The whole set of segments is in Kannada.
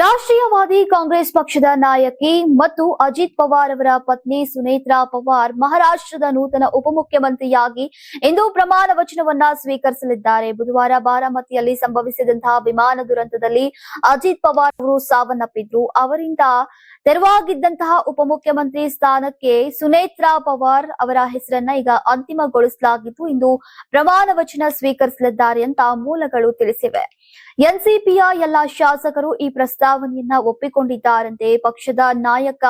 ರಾಷ್ಟ್ರೀಯವಾದಿ ಕಾಂಗ್ರೆಸ್ ಪಕ್ಷದ ನಾಯಕಿ ಮತ್ತು ಅಜಿತ್ ಪವಾರ್ ಅವರ ಪತ್ನಿ ಸುನೇತ್ರಾ ಪವಾರ್ ಮಹಾರಾಷ್ಟ್ರದ ನೂತನ ಉಪಮುಖ್ಯಮಂತ್ರಿಯಾಗಿ ಇಂದು ಪ್ರಮಾಣ ವಚನವನ್ನ ಸ್ವೀಕರಿಸಲಿದ್ದಾರೆ. ಬುಧವಾರ ಬಾರಾಮತಿಯಲ್ಲಿ ಸಂಭವಿಸಿದಂತಹ ವಿಮಾನ ದುರಂತದಲ್ಲಿ ಅಜಿತ್ ಪವಾರ್ ಅವರು ಸಾವನ್ನಪ್ಪಿದ್ರು. ಅವರಿಂದ ತೆರವಾಗಿದ್ದಂತಹ ಉಪಮುಖ್ಯಮಂತ್ರಿ ಸ್ಥಾನಕ್ಕೆ ಸುನೇತ್ರಾ ಪವಾರ್ ಅವರ ಹೆಸರನ್ನ ಈಗ ಅಂತಿಮಗೊಳಿಸಲಾಗಿದ್ದು, ಇಂದು ಪ್ರಮಾಣ ವಚನ ಸ್ವೀಕರಿಸಲಿದ್ದಾರೆ ಅಂತ ಮೂಲಗಳು ತಿಳಿಸಿವೆ. ಎನ್ಸಿಪಿಯ ಎಲ್ಲ ಶಾಸಕರು ಈ ಪ್ರಸ್ತಾವನೆಯನ್ನ ಒಪ್ಪಿಕೊಂಡಿದ್ದಾರಂತೆ. ಪಕ್ಷದ ನಾಯಕ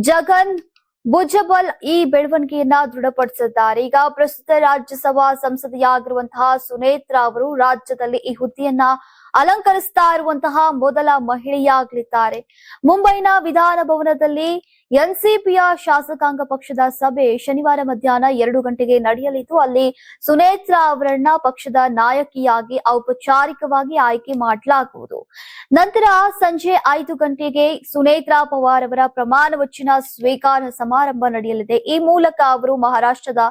ಜಗನ್ ಭುಜಬಲ್ ಈ ಬೆಳವಣಿಗೆಯನ್ನ ದೃಢಪಡಿಸಿದ್ದಾರೆ. ಈಗ ಪ್ರಸ್ತುತ ರಾಜ್ಯಸಭಾ ಸಂಸದೆಯಾಗಿರುವಂತಹ ಸುನೇತ್ರಾ ಅವರು ರಾಜ್ಯದಲ್ಲಿ ಈ ಹುದ್ದೆಯನ್ನ ಅಲಂಕರಿಸ್ತಾ ಇರುವಂತಹ ಮೊದಲ ಮಹಿಳೆಯಾಗಲಿದ್ದಾರೆ. ಮುಂಬೈನ ವಿಧಾನ ಭವನದಲ್ಲಿ ಎನ್ಸಿಪಿಯ ಶಾಸಕಾಂಗ ಪಕ್ಷದ ಸಭೆ ಶನಿವಾರ ಮಧ್ಯಾಹ್ನ ಎರಡು ಗಂಟೆಗೆ ನಡೆಯಲಿದ್ದು, ಅಲ್ಲಿ ಸುನೇತ್ರಾ ಅವರನ್ನ ಪಕ್ಷದ ನಾಯಕಿಯಾಗಿ, ಔಪಚಾರಿಕವಾಗಿ ಆಯ್ಕೆ ಮಾಡಲಾಗುವುದು. ನಂತರ ಸಂಜೆ ಐದು ಗಂಟೆಗೆ ಸುನೇತ್ರಾ ಪವಾರ್ ಅವರ ಪ್ರಮಾಣ ವಚನ ಸ್ವೀಕಾರ ಸಮಾರಂಭ ನಡೆಯಲಿದೆ. ಈ ಮೂಲಕ ಅವರು ಮಹಾರಾಷ್ಟ್ರದ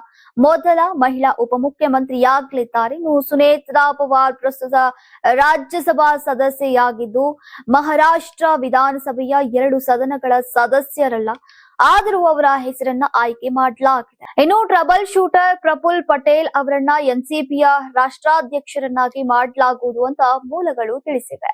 ಮೊದಲ ಮಹಿಳಾ ಉಪಮುಖ್ಯಮಂತ್ರಿಯಾಗಲಿದ್ದಾರೆ. ಇನ್ನು ಸುನೇತ್ರಾ ಪವಾರ್ ಪ್ರಸ್ತುತ ರಾಜ್ಯಸಭಾ ಸದಸ್ಯೆಯಾಗಿದ್ದು, ಮಹಾರಾಷ್ಟ್ರ ವಿಧಾನಸಭೆಯ ಎರಡು ಸದನಗಳ ಸದಸ್ಯರಲ್ಲ, ಆದರೂ ಅವರ ಹೆಸರನ್ನ ಆಯ್ಕೆ ಮಾಡಲಾಗಿದೆ. ಇನ್ನು ಟ್ರಬಲ್ ಶೂಟರ್ ಪ್ರಫುಲ್ ಪಟೇಲ್ ಅವರನ್ನ ಎನ್ಸಿಪಿಯ ರಾಷ್ಟ್ರಾಧ್ಯಕ್ಷರನ್ನಾಗಿ ಮಾಡಲಾಗುವುದು ಅಂತ ಮೂಲಗಳು ತಿಳಿಸಿವೆ.